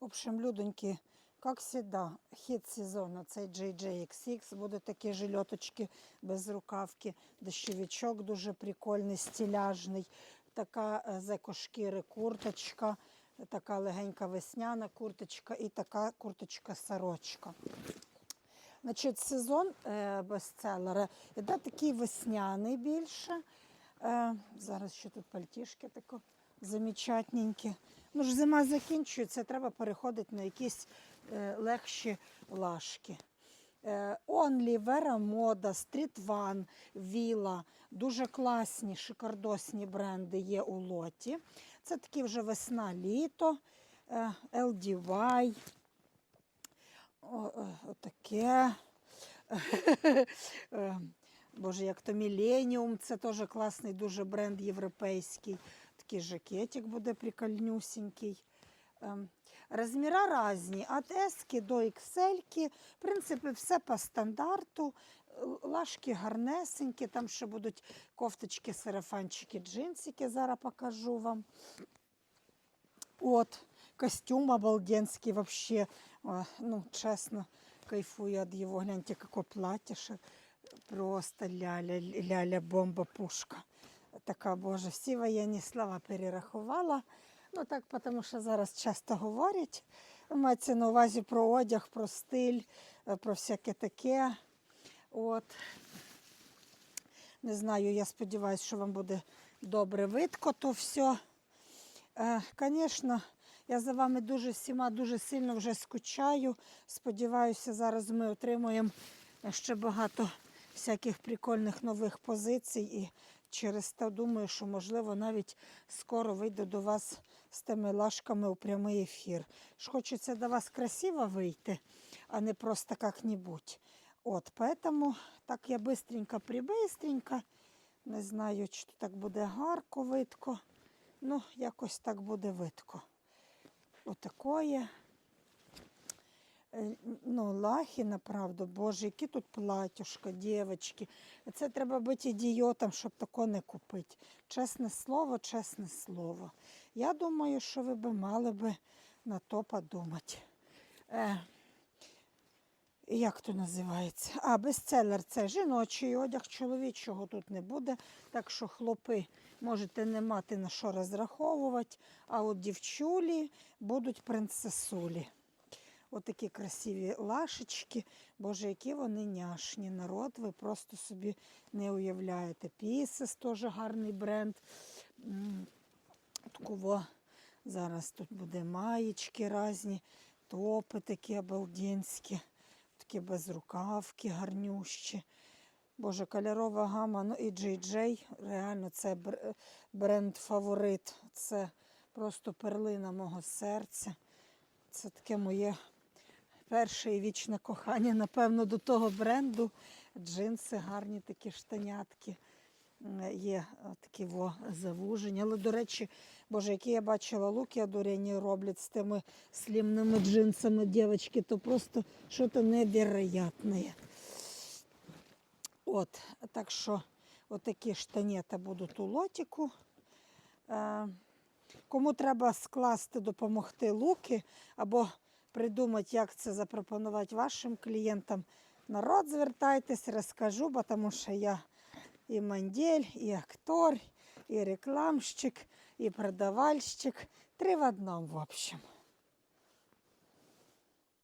В общем, людоньки, як завжди, хід сезону, цей JJXX, будуть такі жильоточки без рукавки, дощовичок дуже прикольний, стіляжний, така е, з екошкіри курточка, така легенька весняна курточка і така курточка-сорочка. Значить, сезон е, бестселера іде такий весняний більше. Е, зараз ще тут пальтішки тако замечательненькі. Ну ж зима закінчується, треба переходити на якісь е, легші лашки. Е, Vera Moda, Street One, Villa. Дуже класні, шикардосні бренди є у лоті. Це такі вже весна-літо, е, LDY. Е, Отаке. Е, Боже, як то Millennium, це теж класний дуже бренд європейський. Такий жакетик буде прикольнюсінький. Ем, Розміра різні, від S до XL. В принципі, все по стандарту. Лашки гарнесенькі, там ще будуть кофточки, сарафанчики, джинсики. Зараз покажу вам. От, костюм обалденский вообще. Ну, честно, кайфую от его. Гляньте, какое платье. Просто ляля, ляля, бомба, пушка. Така, боже, всі воєнні слова перерахувала. Ну так, тому що зараз часто говорять. Мається на увазі про одяг, про стиль, е, про всяке таке. От. Не знаю, я сподіваюся, що вам буде добре видко то все. Звісно, я за вами дуже всіма дуже сильно вже скучаю. Сподіваюся, зараз ми отримуємо ще багато всяких прикольних нових позицій. І через те думаю, що можливо навіть скоро вийду до вас з тими лашками у прямий ефір. Ж хочеться до вас красиво вийти, а не просто як-небудь. От, поэтому так я бистренько прибистренько. Не знаю, чи так буде гарко видко. Ну, якось так буде видко. Отакое. Е, Ну, лахи, направду, боже, які тут платюшка, дівчатки. Це треба бути ідіотом, щоб тако не купити. Чесне слово, чесне слово. Я думаю, що ви би мали би на то подумати. Е, як то називається? А, бестселер це жіночий одяг, чоловічого тут не буде. Так що хлопи можете не мати на що розраховувати. А от дівчулі будуть принцесулі. Отакі красиві лашечки. Боже, які вони няшні. Народ, ви просто собі не уявляєте. Пісес теж гарний бренд. Такого зараз тут буде маєчки різні, топи такі обалденські, такі безрукавки гарнющі. Боже, кольорова гама, ну і JJ, реально це бренд фаворит. Це просто перлина мого серця. Це таке моє перше і вічне кохання, напевно, до того бренду. Джинси, гарні такі штанятки. Є е, такі во завужені. Але, до речі, боже, які я бачила луки одурені роблять з тими слімними джинсами дівчатки, то просто щось невероятне. От, так що отакі штанети будуть у лотіку. Е, Кому треба скласти, допомогти луки або придумати, як це запропонувати вашим клієнтам, народ звертайтесь, розкажу, бо тому що я і мандель, і актор, і рекламщик, і продавальщик. Три в одному, в общем.